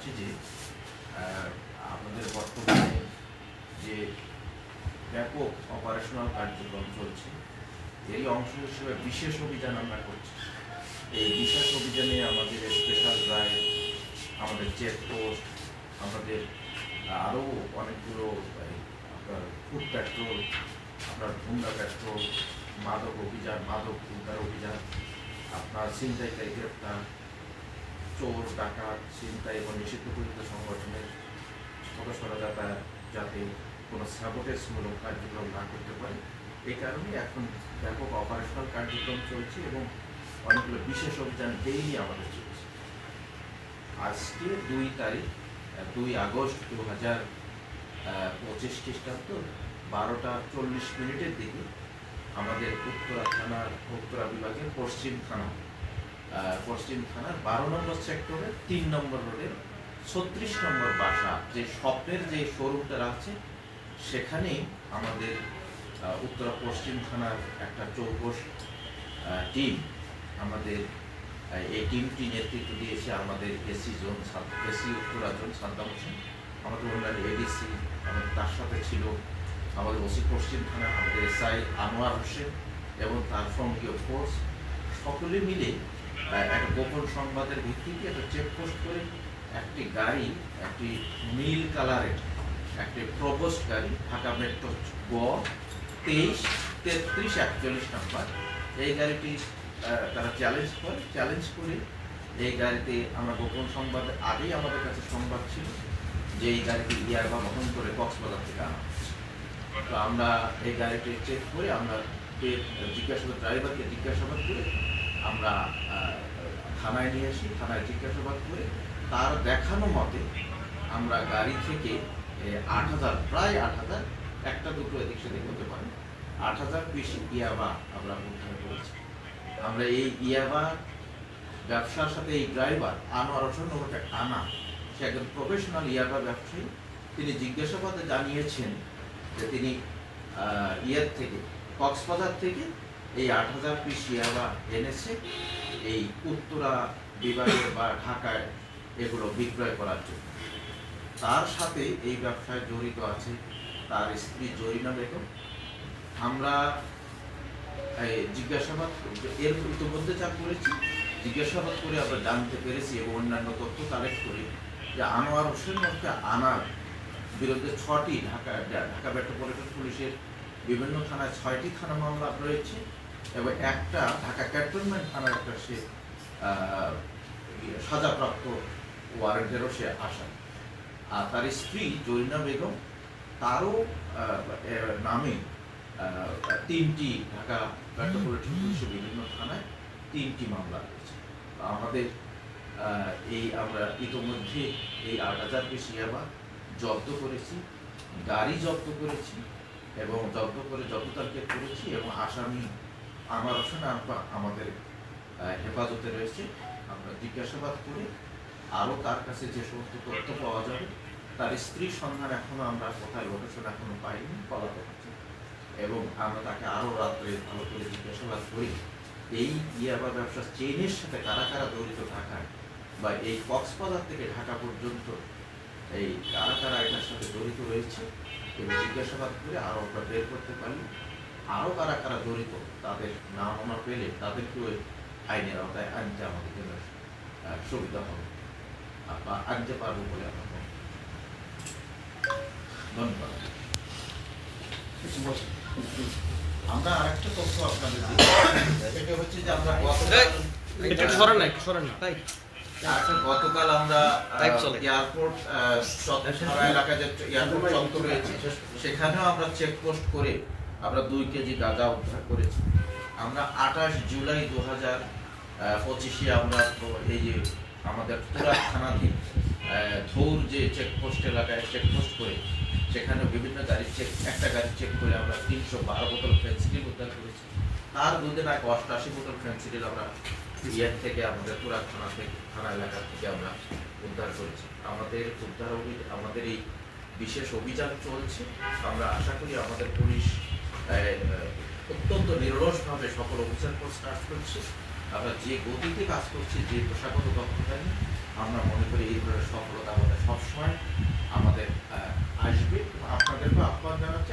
পারছি যে আমাদের বর্তমানে যে ব্যাপক অপারেশনাল কার্যক্রম চলছে, এই অংশ হিসেবে বিশেষ অভিযান আমরা করছি। এই বিশেষ অভিযানে আমাদের স্পেশাল ড্রাইভ আমাদের চেকপোস্ট আমাদের আরও অনেকগুলো আপনার ফুড পেট্রোল আপনার ভুঙ্গা পেট্রোল মাদক অভিযান, মাদক উদ্ধার অভিযান, আপনার ছিনতাইকারী গ্রেপ্তার চোর, ডাকাত, ছিনতাই এবং নিষিদ্ধ পরিচিত সংগঠনের সদস্যরা যাতে যাতে কোনো সাবোটেজমূলক কার্যক্রম না করতে পারে, এই কারণে এখন ব্যাপক অপারেশনাল কার্যক্রম চলছে এবং অনেকগুলো বিশেষ অভিযান ডেইলি আমাদের চলছে। আজকে দুই তারিখ দুই আগস্ট দু হাজার পঁচিশ খ্রিস্টাব্দ, বারোটা চল্লিশ মিনিটের দিকে আমাদের উত্তরা থানার উত্তরা বিভাগের পশ্চিম থানা। পশ্চিম থানার বারো নম্বর সেক্টরের তিন নম্বর রোডের ছত্রিশ নম্বর বাসা, যে স্বপ্নের যে শোরুমটা আছে সেখানেই আমাদের উত্তরা পশ্চিম থানার একটা চৌকস টিম আমাদের এই টিমটি নেতৃত্ব দিয়েছে আমাদের AC zone AC Uttara zone Saddam Hossain. আমাদের অন্যান্য এডিসি আমাদের তার সাথে ছিল আমাদের ওসি পশ্চিম থানা, আমাদের এসআই আনোয়ার হোসেন এবং তার সঙ্গীয় ফোর্স সকলে মিলে একটা গোপন সংবাদের ভিত্তিতে একটা চেকপোস্ট করে একটি গাড়ি, একটি নীল কালারের, একটি প্রবোস্ট গাড়ি, ঢাকা মেট্রো গ তেইশ, তেত্রিশ, একচল্লিশ নাম্বার। এই গাড়িটি তারা চ্যালেঞ্জ করে চ্যালেঞ্জ করে এই গাড়িতে আমরা গোপন সংবাদ, আগেই আমাদের কাছে সংবাদ ছিল যে এই গাড়িটি ইয়ারবা বহন করে কক্সবাজার থেকে আনা তো আমরা এই গাড়িটি চেক করে আমরা জিজ্ঞাসাবাদ ড্রাইভারকে জিজ্ঞাসাবাদ করে আমরা থানায় নিয়ে আসি, থানায় জিজ্ঞাসাবাদ করে তার দেখানো মতে আমরা গাড়ি থেকে আট হাজার, প্রায় আট হাজার, একটা দুটো এদিক সেদিক হতে পারে। আট হাজার পিস ইয়াবা আমরা উদ্ধার করেছি। আমরা এই ইয়াবা ব্যবসার সাথে এই ড্রাইভার, আনোয়ার হোসেন ওটা আনা, সে একজন প্রফেশনাল ইয়াবা ব্যবসায়ী। তিনি জিজ্ঞাসাবাদে জানিয়েছেন যে তিনি ইয়ের থেকে, কক্সবাজার থেকে এই আট হাজার পিস ইয়াবা এনেছে এই উত্তরা বিভাগে বা ঢাকায় এগুলো বিক্রয় করার জন্য। তার সাথে এই ব্যবসায় জড়িত আছে তার স্ত্রী জরিনা বেগম। আমরা জিজ্ঞাসাবাদ এর ইতিমধ্যে যা করেছি, জিজ্ঞাসাবাদ করে আমরা জানতে পেরেছি এবং অন্যান্য তথ্য কালেক্ট করি যে আনোয়ার হোসেন মধ্যে আনার বিরুদ্ধে ছটি ঢাকা ঢাকা মেট্রোপলিটন পুলিশের বিভিন্ন থানায় ছয়টি থানা মামলা রয়েছে। এবং একটা ঢাকা ক্যান্টনমেন্ট থানার একটা সে ইয়ে, সাজাপ্রাপ্ত ওয়ারেন্টেরও সে আসামি আর তার স্ত্রী জরিনা বেগম তারও নামে তিনটি ঢাকা মেট্রোপলিটন পুলিশের বিভিন্ন থানায় তিনটি মামলা রয়েছে। আমাদের এই আমরা ইতোমধ্যে এই আট হাজার পিস ইয়াবা জব্দ করেছি গাড়ি জব্দ করেছি এবং জব্দ করে জব্দ তালিকা করেছি এবং আসামি আমার আনপা- আমাদের হেফাজতে রয়েছে। আমরা জিজ্ঞাসাবাদ করে আরও তার কাছে যে সমস্ত তথ্য পাওয়া যাবে, তার স্ত্রীর সন্ধান এখনও আমরা কোথায় লোকেশন এখনও পাইনি, পলাতক আছে। এবং আমরা তাকে আরও রাত্রে ভালো করে জিজ্ঞাসাবাদ করি, এই ইয়াবা ব্যবসা চেইনের সাথে কারা কারা জড়িত থাকায় বা এই কক্সবাজার থেকে ঢাকা পর্যন্ত এই কারা কারা এটার সাথে জড়িত রয়েছে? এবং জিজ্ঞাসাবাদ করে আরও আমরা বের করতে পারি। আরও কারা কারা জড়িত তাদের নাম আমরা পেলে তাদেরকেও আইনের আওতায় আনতে আমাদের জন্য সুবিধা হবে। বা আনতে পারব বলে আমরা মনে ধন্যবাদ। আমরা আরেকটা তথ্য আপনাদের সেটা হচ্ছে যে আমরা গতকাল- আচ্ছা, গতকাল আমরা এয়ারপোর্ট চত্বর যে এয়ারপোর্ট চত্বর রয়েছে সেখানেও আমরা চেকপোস্ট করে আমরা দুই কেজি গাঁজা উদ্ধার করেছি। আমরা আঠাশ জুলাই দু হাজার পঁচিশে আমরা এই যে আমাদের থানাধীন আহ, ধৌর যে চেকপোস্ট এলাকায় চেকপোস্ট করে সেখানে বিভিন্ন গাড়ি চেক একটা গাড়ি চেক করে আমরা তিনশো বারো বোতল ফেন্সিডিল উদ্ধার করেছি। তার দুদিন আগে অষ্টআশি বোতল ফেন্সিডিল আমরা ইয়ার থেকে আমাদের পুরা থানা থেকে থানা এলাকা থেকে আমরা উদ্ধার করেছি। আমাদের উদ্ধার আমাদের এই বিশেষ অভিযান চলছে। আমরা আশা করি আমাদের পুলিশ অত্যন্ত নিরসভাবে সকল অফিসার কোর্স কাজ করছি। আমরা যে গতিতে কাজ করছি, যে পেশাগত দক্ষতা নিয়ে, আমরা মনে করি এই ধরনের সফলতা আমাদের সবসময় আমাদের আসবে আপনাদেরকে আহ্বান জানাচ্ছি।